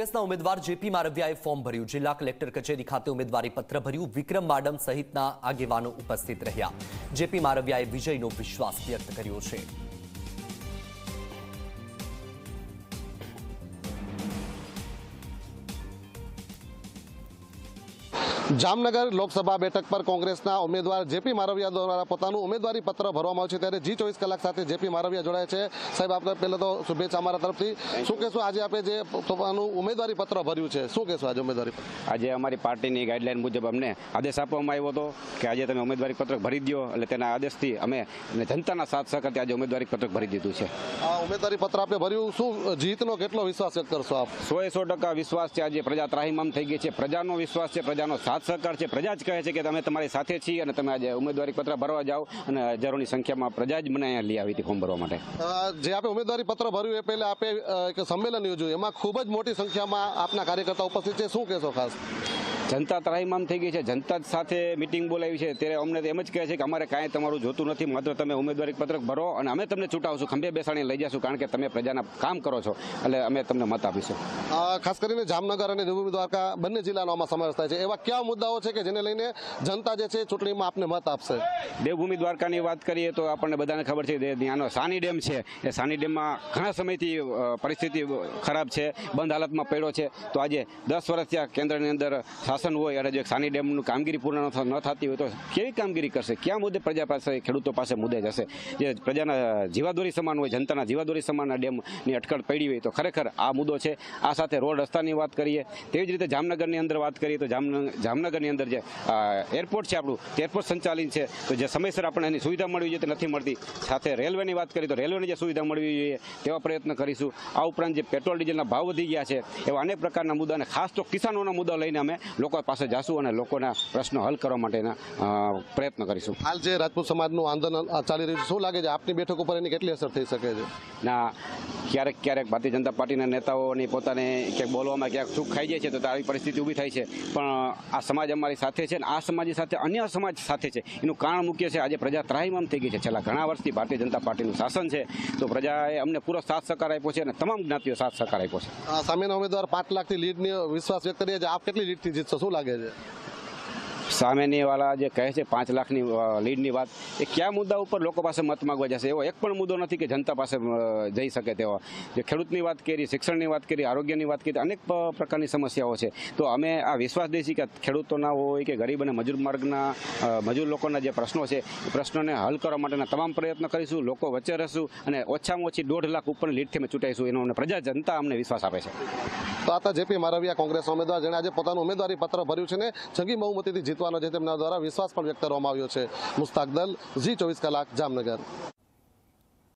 કોંગ્રેસના ઉમેદવાર JP મારવિયાએ form ભર્યું. જિલ્લા કલેક્ટર કચેરી ખાતે ઉમેદવારી પત્ર ભર્યું. વિક્રમ માડમ સહિતના આગેવાનો ઉપસ્થિત રહ્યા. જેપી મારવિયાએ વિજયનો વિશ્વાસ વ્યક્ત કર્યો છે. જામનગર લોકસભા બેઠક પર કોંગ્રેસના ઉમેદવાર જેપી મારવિયા દ્વારા પોતાનું ઉમેદવારી પત્ર ભરવામાં આવ્યું છે ત્યારે જી ચોવીસ કલાક સાથે જેપી મારવિયા જોડાય છે. સાહેબ આપણે પહેલાં તો શુભેચ્છા અમારા તરફથી. શું કહેશો આજે આપણે જે પોતાનું ઉમેદવારી પત્ર ભર્યું છે શું કહેશો આજે ઉમેદવારી આજે અમારી પાર્ટીની ગાઈડલાઈન મુજબ અમને આદેશ આપવામાં આવ્યો હતો કે આજે તમે ઉમેદવારી પત્રક ભરી દો એટલે તેના આદેશથી અમે અને જનતાના સાથ સહકારથી આજે ઉમેદવારી પત્રક ભરી દીધું છે. આ ઉમેદવારી પત્ર આપણે ભર્યું શું જીતનો કેટલો વિશ્વાસ વ્યક્ત કરશો આપ? સો એ સો ટકા વિશ્વાસ છે આજે પ્રજા ત્રાહીમામ થઈ ગઈ છે. પ્રજાનો વિશ્વાસ છે પ્રજાનો સાથ સહકાર છે. પ્રજા જ કહે છે કે તમે તમારી સાથે છીએ અને તમે આજે ઉમેદવારી પત્ર ભરવા જાઓ અને હજારોની સંખ્યામાં પ્રજા જ મને અહીંયા લઈ આવી હતી ફોર્મ ભરવા માટે. જે આપણે ઉમેદવારી પત્ર ભર્યું એ પહેલા આપણે એક સંમેલન યોજ્યું. એમાં ખૂબ જ મોટી સંખ્યામાં આપના કાર્યકર્તા ઉપસ્થિત છે. શું કહેશો ખાસ? જનતા ત્રાહીમામ થઈ ગઈ છે. જનતા સાથે મિટિંગ બોલાવી છે. ત્યારે અમને એમ જ કહે છે કે અમારે કાંઈ તમારું જોતું નથી. માત્ર તમે ઉમેદવારી પત્રક ભરો અને અમે તમને ચૂંટાવશું. ખંભે બેસાડીને લઈ જશું કારણ કે તમે પ્રજાના કામ કરો છો. એટલે અમે તમને મત આપીશું. ખાસ કરીને જામનગર અને દેવભૂમિ દ્વારકા બંને જિલ્લાનો આમાં સમાવેશ થાય છે. એવા કયા મુદ્દાઓ છે કે જેને લઈને જનતા જે છે ચૂંટણીમાં આપને મત આપશે? દેવભૂમિ દ્વારકાની વાત કરીએ તો આપણને બધાને ખબર છે કે ત્યાંનો સાની ડેમ છે. એ સાની ડેમમાં ઘણા સમયથી પરિસ્થિતિ ખરાબ છે. બંધ હાલતમાં પડ્યો છે. તો આજે દસ વર્ષથી આ કેન્દ્રની અંદર શાસન હોય અને જો સાની ડેમનું કામગીરી પૂર્ણ ન થતી હોય તો કેવી કામગીરી કરશે? ક્યાં મુદ્દે પ્રજા પાસે, ખેડૂતો પાસે મુદ્દે જશે? જે પ્રજાના જીવાદોરી સમાન હોય, જનતાના જીવાદોરી સમાન ડેમની અટકળ પડી હોય તો ખરેખર આ મુદ્દો છે. આ સાથે રોડ રસ્તાની વાત કરીએ, તેવી જ રીતે જામનગરની અંદર વાત કરીએ તો જામનગર જામનગરની અંદર જે એરપોર્ટ છે આપણું એરપોર્ટ સંચાલિત છે. તો જે સમયસર આપણે એની સુવિધા મળવી જોઈએ તે નથી મળતી. સાથે રેલવેની વાત કરીએ તો રેલવેની જે સુવિધા મળવી જોઈએ, તેવા પ્રયત્ન કરીશું. આ ઉપરાંત જે પેટ્રોલ ડીઝલના ભાવ વધી ગયા છે, એવા અનેક પ્રકારના મુદ્દાને, ખાસ તો કિસાનોના મુદ્દા લઈને અમે લોકો પાસે જાશું અને લોકોના પ્રશ્નો હલ કરવા માટેના પ્રયત્ન કરીશું. હાલ જે રાજપૂત સમાજનું આંદોલન ચાલી રહ્યું છે શું લાગે છે? આપની બેઠક ઉપર એની કેટલી અસર થઈ શકે છે? ના ક્યારેક ક્યારેક ભારતીય જનતા પાર્ટીના નેતાઓની પોતાને ક્યાંક બોલવામાં ક્યાંક ચૂક ખાઈ જાય છે તો આવી પરિસ્થિતિ ઊભી થાય છે. પણ આ સમાજ અમારી સાથે છે અને આ સમાજની સાથે અન્ય સમાજ સાથે છે. એનું કારણ મુખ્ય છે આજે પ્રજા ત્રાહીમામ થઈ ગઈ છે. છેલ્લા ઘણા વર્ષથી ભારતીય જનતા પાર્ટીનું શાસન છે. તો પ્રજાએ અમને પૂરો સાથ સહકાર આપ્યો છે અને તમામ જ્ઞાતિઓ સાથ સહકાર આપ્યો છે. સામેના ઉમેદવાર પાંચ લાખથી લીડની વિશ્વાસ વ્યક્ત કરીએ છે. આપ કેટલી લીડથી જીતશો શું લાગે છે? સામેની વાળા જે કહે છે પાંચ લાખની લીડની વાત, એ કયા મુદ્દા ઉપર લોકો પાસે મત માગવા જશે? એવો એક પણ મુદ્દો નથી કે જનતા પાસે જઈ શકે તેવો. જે ખેડૂતની વાત કરી, શિક્ષણની વાત કરી, આરોગ્યની વાત કરી, અનેક પ્રકારની સમસ્યાઓ છે. તો અમે આ વિશ્વાસ દઈશી કે ખેડૂતોના હોય કે ગરીબ અને મજૂર માર્ગના મજૂર લોકોના જે પ્રશ્નો છે, એ પ્રશ્નોને હલ કરવા માટેના તમામ પ્રયત્ન કરીશું, લોકો વચ્ચે રહેશું અને ઓછામાં ઓછી દોઢ લાખ ઉપર લીડથી અમે ચૂંટાઈશું. એનો અમને પ્રજા જનતા અમને વિશ્વાસ આપે છે. તો આ જેપી મારવિયા કોંગ્રેસ ઉમેદવાર. જેણે આજે પોતાનું ઉમેદવારી પત્ર ભર્યું છે ને, જંગી બહુમતીથી જીતવાનો જે તેમના દ્વારા વિશ્વાસ પણ વ્યક્ત કરવામાં આવ્યો છે. મુસ્તાક દલ, ઝી ચોવીસ કલાક, જામનગર.